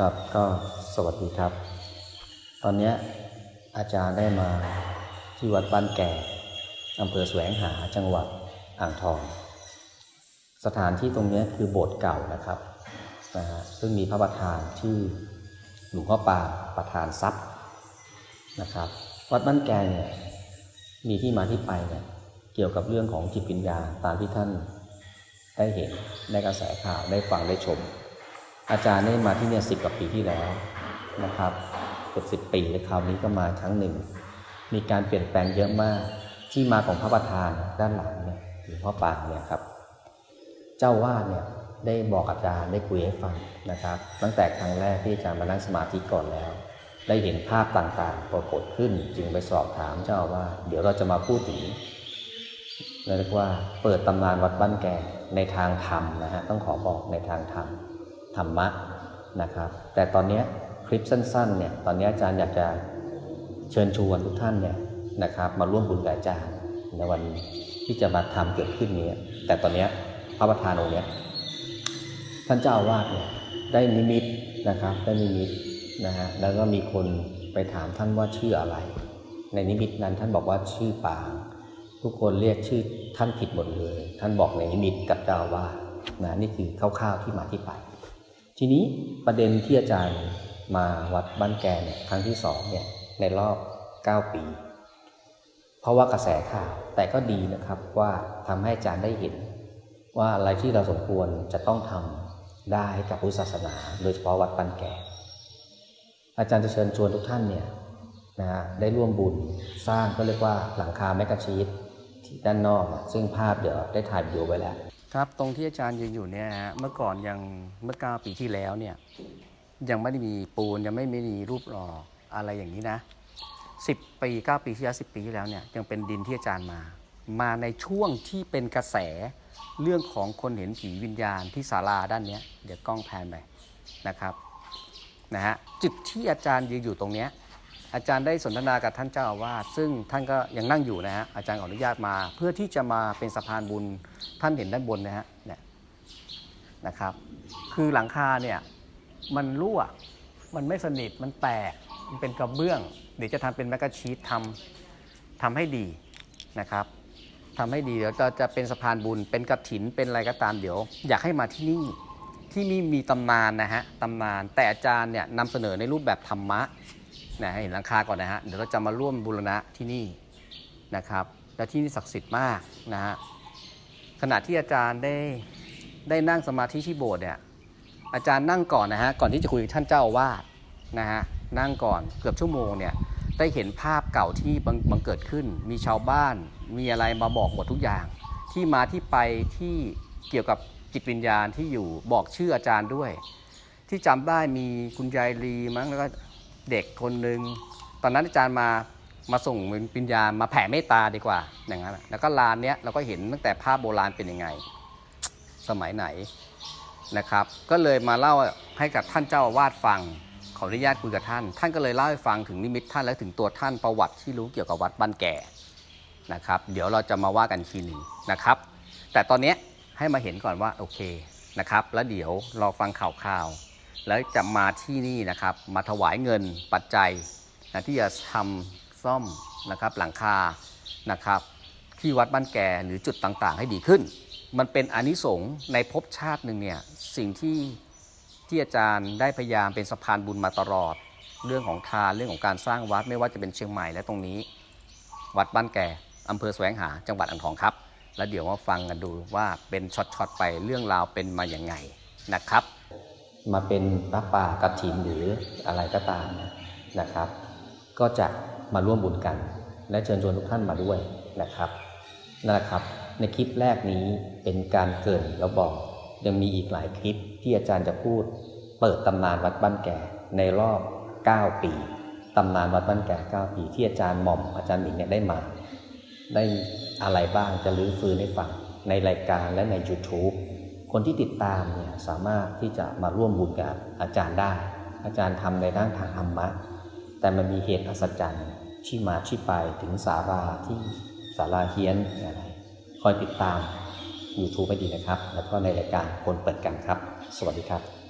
ครับก็สวัสดีครับ ตอนนี้อาจารย์ได้มาที่วัดบ้านแก่อำเภอแสวงหาจังหวัดอ่างทอง สถานที่ตรงนี้คือโบสถ์เก่านะครับนะฮะซึ่งมีพระประธานที่หลวงพ่อปาประธานทรัพย์นะครับ วัดบ้านแก่เนี่ยมีที่มาที่ไปเนี่ยเกี่ยวกับเรื่องของจิตวิญญาณตามที่ท่านได้เห็นในกระแสข่าวได้ฟังได้ชม อาจารย์ได้มาที่เนี่ยสิบกว่าปีที่แล้วนะครับเกือบสิบปีแล้วคราวนี้ก็มาครั้งหนึ่ง มีการเปลี่ยนแปลงเยอะมากที่มาของพระประธานด้านหลังเนี่ยหลวงพ่อปานเนี่ยครับ เจ้าวาดเนี่ยได้บอกอาจารย์ได้คุยให้ฟังนะครับ ตั้งแต่ครั้งแรกที่อาจารย์มานั่งสมาธิก่อนแล้ว ได้เห็นภาพต่างๆ ปรากฏขึ้นจึงไปสอบถามเจ้าอาวาเดี๋ยวเราจะมาพูดถึงเรียกว่าเปิดตำนานวัดบ้านแก่ในทางธรรมนะฮะต้องขอบอกในทางธรรม ธรรมะนะครับ แต่ตอนนี้คลิปสั้นๆเนี่ยตอนนี้อาจารย์อยากจะเชิญชวนทุกท่านเนี่ยนะครับ มาร่วมบุญกับอาจารย์ในวันที่จะมาทำเกิดขึ้นนี้ แต่ตอนนี้พระประธานองค์เนี้ยท่านเจ้าอาวาสเนี่ยได้นิมิตนะครับได้นิมิตนะฮะแล้วก็มีคนไปถามท่านว่าชื่ออะไร ในนิมิตนั้นท่านบอกว่าชื่อปาง ทุกคนเรียกชื่อท่านผิดหมดเลย ท่านบอกในนิมิตกับเจ้าอาวาสนะนี่คือคร่าวๆที่มาที่ไป ทีนี้ประเด็นที่อาจารย์มาวัดบ้านแกเนี่ยครั้งที่สองเนี่ยในรอบ 9 ปี เพราะว่ากระแสข่าวแต่ก็ดีนะครับว่าทำให้อาจารย์ได้เห็น ว่าอะไรที่เราสมควรจะต้องทำได้ให้กับพุทธศาสนา โดยเฉพาะวัดบ้านแกอาจารย์จะเชิญชวนทุกท่านเนี่ยนะฮะได้ร่วมบุญสร้างก็เรียกว่าหลังคาแมกกาชีตที่ด้านนอก ซึ่งภาพเดี๋ยวได้ถ่ายวิดีโอไว้แล้ว ครับตรงที่อาจารย์ยืนอยู่เนี่ยฮะเมื่อก่อนยังเมื่อ9ปีที่แล้วเนี่ยยังไม่ได้มีปูนยังไม่มีรูปหล่ออะไรอย่างนี้นะ10ปี9ปีที่แล้ว10ปีที่แล้วเนี่ยยังเป็นดินที่อาจารย์มา มาในช่วงที่เป็นกระแสเรื่องของคนเห็นผีวิญญาณที่ศาลาด้านเนี้ยเดี๋ยวกล้องแพนไปนะครับนะฮะจุดที่อาจารย์ยืนอยู่ตรงเนี้ย อาจารย์ได้สนทนากับท่านเจ้าอาวาสซึ่งท่านก็ยังนั่งอยู่นะฮะอาจารย์ขออนุญาตมาเพื่อที่จะมาเป็นสะพานบุญท่านเห็นด้านบนนะฮะเนี่ยนะครับ คือหลังคาเนี่ยมันรั่วมันไม่สนิทมันแตกมันเป็นกระเบื้อง เดี๋ยวจะทำเป็นแมกกาชีตทำทำให้ดีนะครับทำให้ดีเดี๋ยวจะจะเป็นสะพานบุญเป็นกระถินเป็นอะไรก็ตามเดี๋ยว อยากให้มาที่นี่ที่นี่มีตำนานนะฮะตำนานแต่อาจารย์เนี่ยนำเสนอในรูปแบบธรรมะ นะให้เห็นหลังคาก่อนนะฮะเดี๋ยวเราจะมาร่วมบูรณะที่นี่นะครับและที่นี่ศักดิ์สิทธิ์มากนะฮะขณะที่อาจารย์ได้ได้นั่งสมาธิที่โบสถ์เนี่ยอาจารย์นั่งก่อนนะฮะก่อนที่จะคุยกับท่านเจ้าอาวาสนะฮะนั่งก่อนเกือบชั่วโมงเนี่ยได้เห็นภาพเก่าที่บังบงเกิดขึ้น มีชาวบ้านมีอะไรมาบอกหมดทุกอย่าง ที่มาที่ไปที่เกี่ยวกับจิตวิญญาณที่อยู่บอกชื่ออาจารย์ด้วย ที่จำได้มีคุณยายลีมั้งแล้วก็ เด็กคนหนึ่งตอนนั้นอาจารย์มามาส่งวิญญาณมาแผ่เมตตาดีกว่าอย่างนั้นแล้วก็ลานเนี้ยเราก็เห็นตั้งแต่ภาพโบราณเป็นยังไง สมัยไหนนะครับ ก็เลยมาเล่าให้กับท่านเจ้าอาวาสฟังขออนุญาตคุยกับท่าน ท่านก็เลยเล่าให้ฟังถึงนิมิตท่านและถึงตัวท่านประวัติที่รู้เกี่ยวกับวัดบ้านแก่นะครับ เดี๋ยวเราจะมาว่ากันทีหนึ่งนะครับ แต่ตอนนี้ให้มาเห็นก่อนว่าโอเคนะครับ แล้วเดี๋ยวเราฟังข่าวข่าวๆ แล้วจะมาที่นี่นะครับมาถวายเงินปัจจัยนะที่จะทำซ่อมนะครับหลังคานะครับที่วัดบ้านแก่หรือจุดต่างๆ ให้ดีขึ้น มันเป็นอนิสงส์ในภพชาติหนึ่งเนี่ยสิ่งที่ที่อาจารย์ได้พยายามเป็นสะพานบุญมาตลอด เรื่องของทานเรื่องของการสร้างวัดไม่ว่าจะเป็นเชียงใหม่และตรงนี้ วัดบ้านแก่อำเภอแสวงหาจังหวัดอ่างทองครับ แล้วเดี๋ยวมาฟังกันดูว่าเป็นช็อตๆไปเรื่องราวเป็นมาอย่างไงนะครับ มาเป็นพระป่ากระถินหรืออะไรก็ตามนะครับ ก็จะมาร่วมบุญกัน และเชิญชวนทุกท่านมาด้วยนะครับนั่นแหละครับในคลิปแรกนี้เป็นการเกินแล้วบอกยังมีอีกหลายคลิปที่อาจารย์จะพูด เปิดตำนานวัดบ้านแก่ในรอบ 9 ปีตำนานวัดบ้านแก่ 9 ปีที่อาจารย์หม่อมอาจารย์หมิงเนี่ยได้มา ได้อะไรบ้างจะรื้อฟื้นให้ฟังในรายการและใน YouTube คนที่ติดตามเนี่ยสามารถที่จะมาร่วมบุญกับอาจารย์ได้ อาจารย์ทำในด้านทางธรรมะ แต่มันมีเหตุอัศจรรย์ที่มาที่ไปถึงสาราที่สาราเฮียนอะไร คอยติดตาม YouTube ไปดีนะครับ แล้วก็ในรายการคนเปิดกันครับ สวัสดีครับ